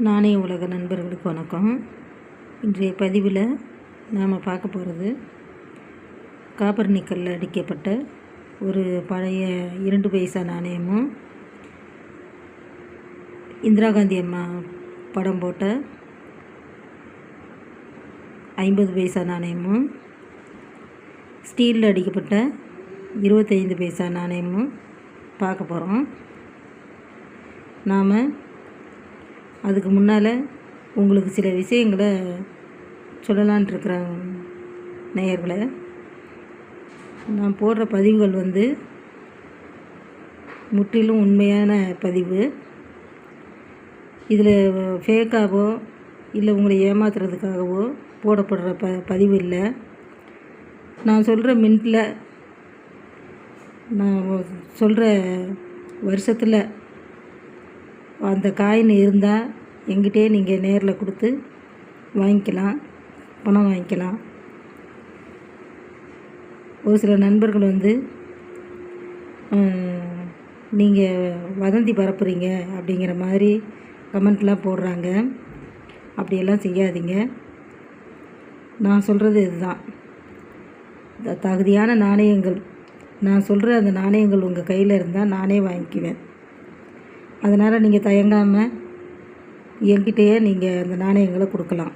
நாணய உலக நண்பர்களுக்கு வணக்கம். இன்றைய பதிவில் நாம் பார்க்க போகிறது காப்பர் நிக்கலில் அடிக்கப்பட்ட ஒரு பழைய இரண்டு பைசா நாணயமும் இந்திரா காந்தி அம்மா படம் போட்ட ஐம்பது பைசா நாணயமும் ஸ்டீலில் அடிக்கப்பட்ட இருபத்தைந்து பைசா நாணயமும் பார்க்க போகிறோம் நாம் அதுக்கு முன்னால் உங்களுக்கு சில விஷயங்களை சொல்லலான் இருக்கிறேன் நேயர்களை நான் போடுற பதிவுகள் வந்து முற்றிலும் உண்மையான பதிவு. இதில் ஃபேக்காகவோ இல்லை உங்களை ஏமாத்துறதுக்காகவோ போடப்படுற ப பதிவு இல்லை. நான் சொல்கிற மின்ட்டில் நான் சொல்கிற வருஷத்தில் அந்த காயின் இருந்தால் எங்கிட்டே நீங்கள் நேரில் கொடுத்து வாங்கிக்கலாம் பணம் வாங்கிக்கலாம். ஒரு சில நண்பர்கள் வந்து நீங்கள் வதந்தி பரப்புறீங்க அப்படிங்கிற மாதிரி கமெண்ட்லாம் போடுறாங்க. அப்படியெல்லாம் செய்யாதீங்க. நான் சொல்கிறது இதுதான். த- தகுதியான நாணயங்கள் நான் சொல்கிற அந்த நாணயங்கள் உங்கள் கையில் இருந்தால் நானே வாங்கிக்குவேன். அதனால் நீங்கள் தயங்காமல் என்கிட்டயே நீங்கள் அந்த நாணயங்களை கொடுக்கலாம்.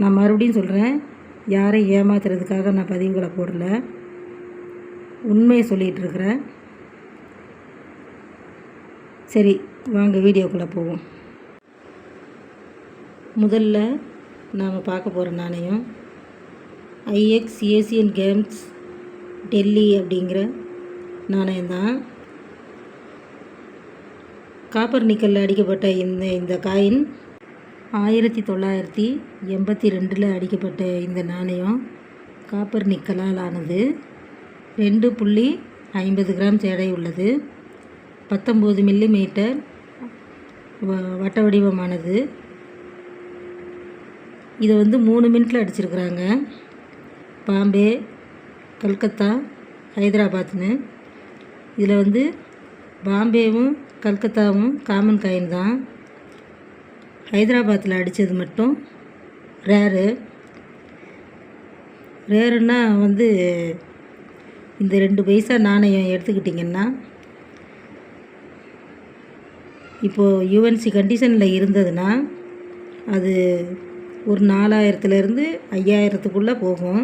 நான் மறுபடியும் சொல்கிறேன் யாரையும் ஏமாத்துறதுக்காக நான் பதிவுகளை போடல. உண்மையை சொல்லிகிட்டு இருக்கிறேன். சரி வாங்க வீடியோக்குள்ளே போவோம். முதல்ல நாம் பார்க்க போகிற நாணயம் ஐஎக்ஸ் ஏசியன் கேம்ஸ் டெல்லி அப்படிங்கிற நாணயம்தான். காப்பர் நிக்கலில் அடிக்கப்பட்ட இந்த இந்த காயின் ஆயிரத்தி தொள்ளாயிரத்தி எண்பத்தி ரெண்டில் அடிக்கப்பட்ட இந்த நாணயம் காப்பர் நிக்கலால் ஆனது ரெண்டு புள்ளி ஐம்பது கிராம் சேடை உள்ளது. பத்தொம்போது மில்லி மீட்டர் வ- வட்ட வடிவமானது. இதை வந்து மூணு மினிட்டில் அடிச்சிருக்கிறாங்க. பாம்பே கல்கத்தா ஹைதராபாத்னு. இதில் வந்து பாம்பேவும் கல்கத்தாவும் காமன் காயின் தான். ஹைதராபாத்தில் அடித்தது மட்டும். ரேரு. ரேருன்னா வந்து இந்த ரெண்டு பைசா நாணயம் எடுத்துக்கிட்டிங்கன்னா இப்போது யுஎன்சி கண்டிஷனில் இருந்ததுன்னா அது ஒரு நாலாயிரத்துலேருந்து ஐயாயிரத்துக்குள்ளே போகும்.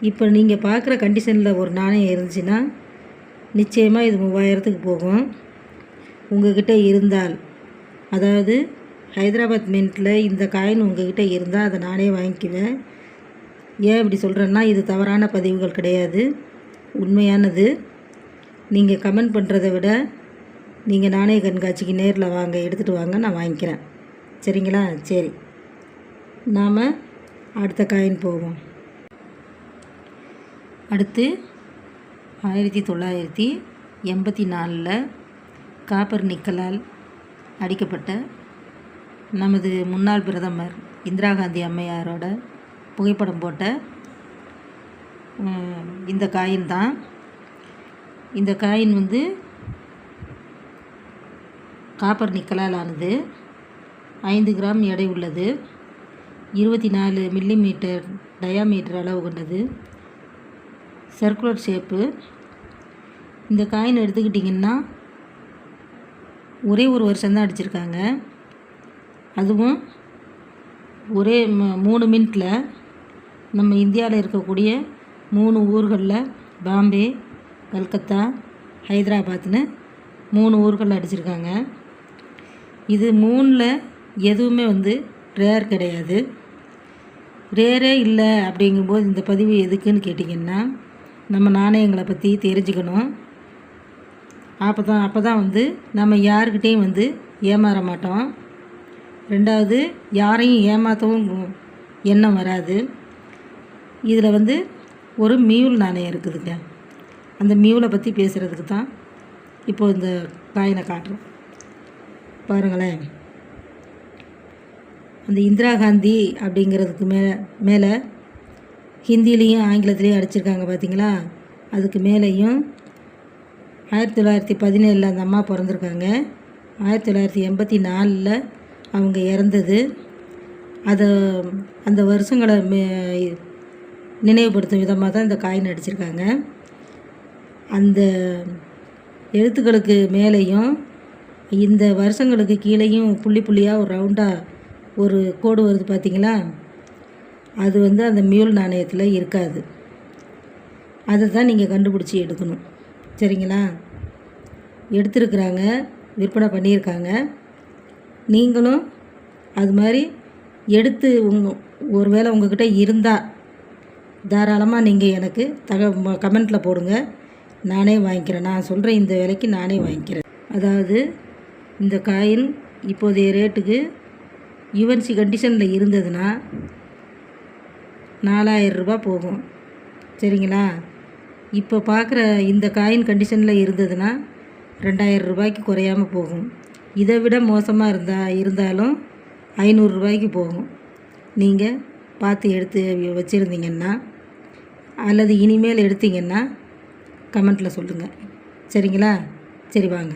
இப்போ நீங்கள் பார்க்குற கண்டிஷனில் ஒரு நாணயம் இருந்துச்சுன்னா நிச்சயமாக இது மூவாயிரத்துக்கு போகும். உங்ககிட்ட இருந்தால். அதாவது ஹைதராபாத் மின்ட்டில் இந்த காயின் உங்ககிட்ட இருந்தால் அதை நானே வாங்கிக்குவேன். ஏன் இப்படி சொல்கிறேன்னா இது தவறான பதிவுகள் கிடையாது. உண்மையானது நீங்கள் கமெண்ட் பண்ணுறதை விட நீங்கள் நாணய கண்காட்சிக்கு நேரில் வாங்க எடுத்துகிட்டு வாங்க நான் வாங்கிக்கிறேன். சரிங்களா? சரி. நாம் அடுத்த காயின் போவோம். அடுத்து ஆயிரத்தி தொள்ளாயிரத்தி எண்பத்தி நாலில் காப்பர் நிக்கலால் அடிக்கப்பட்ட நமது முன்னாள் பிரதமர் இந்திரா காந்தி அம்மையாரோட புகைப்படம் போட்ட இந்த காயின் தான். இந்த காயின் வந்து காப்பர் நிக்கலால் ஆனது ஐந்து கிராம் எடை உள்ளது. இருபத்தி நாலு மில்லி மீட்டர் டயாமீட்டர் அளவு கொண்டது. Circular shape. இந்த காயின் எடுத்துக்கிட்டிங்கன்னா ஒரே ஒரு வருஷம்தான் அடிச்சிருக்காங்க. அதுவும் ஒரே ம- மூணு மினிட்டில் நம்ம இந்தியாவில் இருக்கக்கூடிய மூணு ஊர்களில் பாம்பே கல்கத்தா ஹைதராபாத்னு மூணு ஊர்களில் அடிச்சிருக்காங்க. இது மூணில் எதுவுமே வந்து ரேர் கிடையாது. ரேரே இல்லை அப்படிங்கும்போது இந்த பதிவு எதுக்குன்னு கேட்டிங்கன்னா நம்ம நாணயங்களை பற்றி தெரிஞ்சுக்கணும். அப்போ தான் அப்போ தான் வந்து நம்ம யாருக்கிட்டேயும் வந்து ஏமாற மாட்டோம். ரெண்டாவது யாரையும் ஏமாற்றவும் எண்ணம் வராது. இதில் வந்து ஒரு மியூல் நாணயம் இருக்குதுங்க. அந்த மியூலை பற்றி பேசுகிறதுக்கு தான் இப்போது இந்த காயினை காட்டுறோம். பாருங்களேன். அந்த இந்திரா காந்தி அப்படிங்கிறதுக்கு மேலே மேலே ஹிந்திலேயும் ஆங்கிலத்துலேயும் அடிச்சிருக்காங்க பார்த்தீங்களா அதுக்கு மேலேயும் ஆயிரத்தி தொள்ளாயிரத்தி பதினேழில் அந்த அம்மா பிறந்திருக்காங்க. ஆயிரத்தி தொள்ளாயிரத்தி எண்பத்தி நாலில் அவங்க இறந்தது. அதை அந்த வருஷங்களை மே நினைவுபடுத்தும் விதமாக தான் இந்த காயின் அடிச்சிருக்காங்க அந்த எழுத்துக்களுக்கு மேலேயும் இந்த வருஷங்களுக்கு கீழேயும் புள்ளி புள்ளியாக ஒரு ரவுண்டாக ஒரு கோடு வருது பார்த்திங்களா அது வந்து அந்த மியூல் நாணயத்தில் இருக்காது. அதை தான் நீங்கள் கண்டுபிடிச்சி எடுக்கணும். சரிங்களா? எடுத்துருக்குறாங்க விற்பனை பண்ணியிருக்காங்க. நீங்களும் அது மாதிரி எடுத்து உங்க ஒருவேளை உங்கள்கிட்ட இருந்தால் தாராளமாக நீங்கள் எனக்கு தக கமெண்ட்டில் போடுங்க. நானே வாங்கிக்கிறேன். நான் சொல்கிற இந்த விலைக்கு நானே வாங்கிக்கிறேன். அதாவது இந்த காயின் இப்போதைய ரேட்டுக்கு யுவன்சி கண்டிஷனில் இருந்ததுன்னா நாலாயிரம் ரூபாய் போகும். சரிங்களா? இப்போ பார்க்குற இந்த காயின் கண்டிஷனில் இருந்ததுன்னா ரெண்டாயிரம் ரூபாய்க்கு குறையாமல் போகும். இதை விட மோசமாக இருந்தால் இருந்தாலும் ஐநூறுரூபாய்க்கு போகும். நீங்கள் பார்த்து எடுத்து வச்சுருந்தீங்கன்னா அல்லது இனிமேல் எடுத்தீங்கன்னா கமெண்ட்டில் சொல்லுங்கள். சரிங்களா? சரி வாங்க.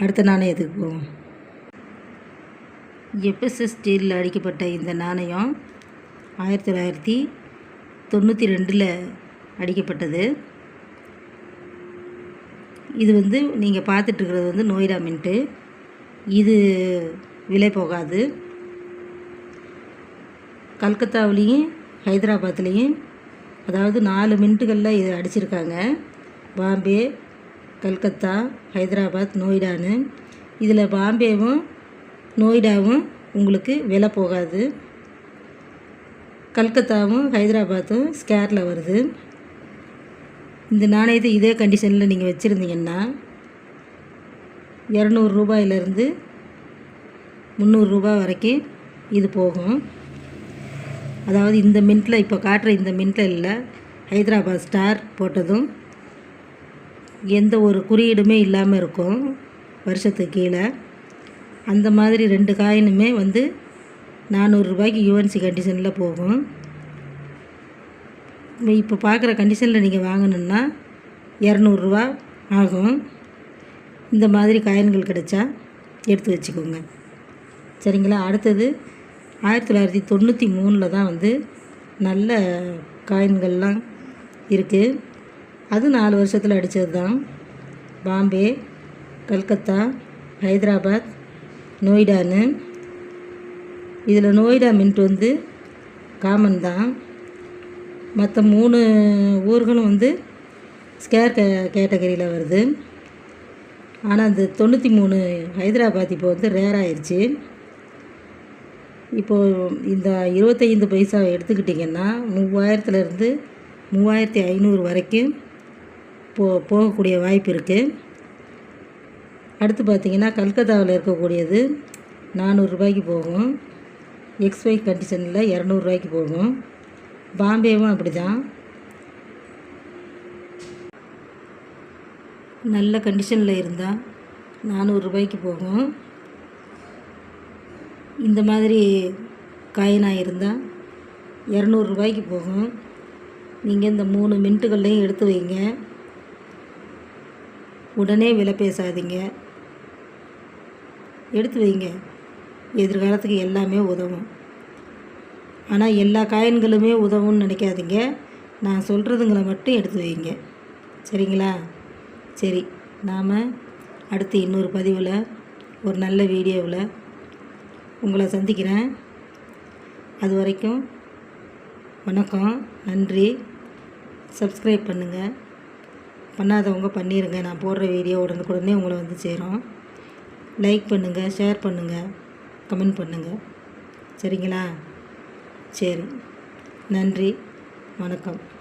அடுத்த நாணயத்துக்கு போவோம் எப்எஸ்எஸ் ஸ்டீலில் அடிக்கப்பட்ட இந்த நாணயம் ஆயிரத்தி தொள்ளாயிரத்தி தொண்ணூற்றி ரெண்டில் அடிக்கப்பட்டது. இது வந்து நீங்கள் பார்த்துட்ருக்கிறது வந்து நோய்டா மின்ட்டு. இது விலை போகாது. கல்கத்தாவிலையும் ஹைதராபாத்லேயும் அதாவது நாலு மின்ட்டுகளில் இது அடிச்சிருக்காங்க. பாம்பே கல்கத்தா ஹைதராபாத் நோய்டான்னு. இதில் பாம்பேவும் நோய்டாவும் உங்களுக்கு விலை போகாது. கல்கத்தாவும் ஹைதராபாத்தும் ஸ்கேரில் வருது. இந்த நாணயத்தை இதே கண்டிஷனில் நீங்கள் வச்சுருந்தீங்கன்னா இரநூறு ரூபாயிலேருந்து முந்நூறுரூபா வரைக்கும் இது போகும். அதாவது இந்த மின்ட்டில் இப்போ காட்டுற இந்த மின்ட்டில் இல்லை ஹைதராபாத் ஸ்டார் போட்டதும் எந்த ஒரு குறியீடுமே இல்லாமல் இருக்கும் வருஷத்துக்கு கீழே. அந்த மாதிரி ரெண்டு காயினுமே வந்து நானூறுரூபாய்க்கு யூஎன்சி கண்டிஷனில் போகும். இப்போ பார்க்குற கண்டிஷனில் நீங்கள் வாங்கணுன்னா இரநூறுவா ஆகும். இந்த மாதிரி காயின்கள் கிடைச்சா எடுத்து வச்சுக்கோங்க. சரிங்களா? அடுத்தது ஆயிரத்தி தொள்ளாயிரத்தி தொண்ணூற்றி மூணில் தான் வந்து நல்ல காயின்கள்லாம் இருக்குது அது நாலு வருஷத்தில் அடித்தது தான். பாம்பே கல்கத்தா ஹைதராபாத் நோய்டான்னு இதில் நோய்டா மின்ட் வந்து காமன் தான். மற்ற மூணு ஊர்களும் வந்து ஸ்கேர் கே கேட்டகரியில் வருது. ஆனால் அந்த தொண்ணூற்றி மூணு ஹைதராபாத் இப்போ வந்து ரேர் ஆயிடுச்சு இப்போது இந்த இருபத்தைந்து பைசாவை எடுத்துக்கிட்டிங்கன்னா மூவாயிரத்துலேருந்து மூவாயிரத்தி ஐநூறு வரைக்கும் போ போகக்கூடிய வாய்ப்பு இருக்குது அடுத்து பார்த்திங்கன்னா கல்கத்தாவில் இருக்கக்கூடியது நானூறுரூபாய்க்கு போகும். எக்ஸ்ஒய் கண்டிஷனில் இரநூறுவாய்க்கு போகும். பாம்பேவும் அப்படி தான் நல்ல கண்டிஷனில் இருந்தால் நானூறுரூபாய்க்கு போகும். இந்த மாதிரி காயினாக இருந்தால் இரநூறுபாய்க்கு போகும். நீங்கள் இந்த மூணு மின்ட்டுகள்லையும் எடுத்து வைங்க. உடனே விலை பேசாதீங்க. எடுத்து வைங்க. எதிர்காலத்துக்கு எல்லாமே உதவும். ஆனால் எல்லா காயின்களுமே உதவும்னு நினைக்காதீங்க. நான் சொல்கிறதுங்களை மட்டும் எடுத்து வைங்க சரிங்களா? சரி நாம் அடுத்து இன்னொரு பதிவில் ஒரு நல்ல வீடியோவில் உங்களை சந்திக்கிறேன். அது வரைக்கும் வணக்கம் நன்றி. சப்ஸ்கிரைப் பண்ணுங்கள் பண்ணாதவங்க பண்ணிடுங்க நான் போடுற வீடியோ உடனுக்குடனே உங்களை வந்து சேரும். லைக் பண்ணுங்கள் ஷேர் பண்ணுங்கள் கமெண்ட் பண்ணுங்கள் சரிங்களா? சரி. நன்றி. வணக்கம்.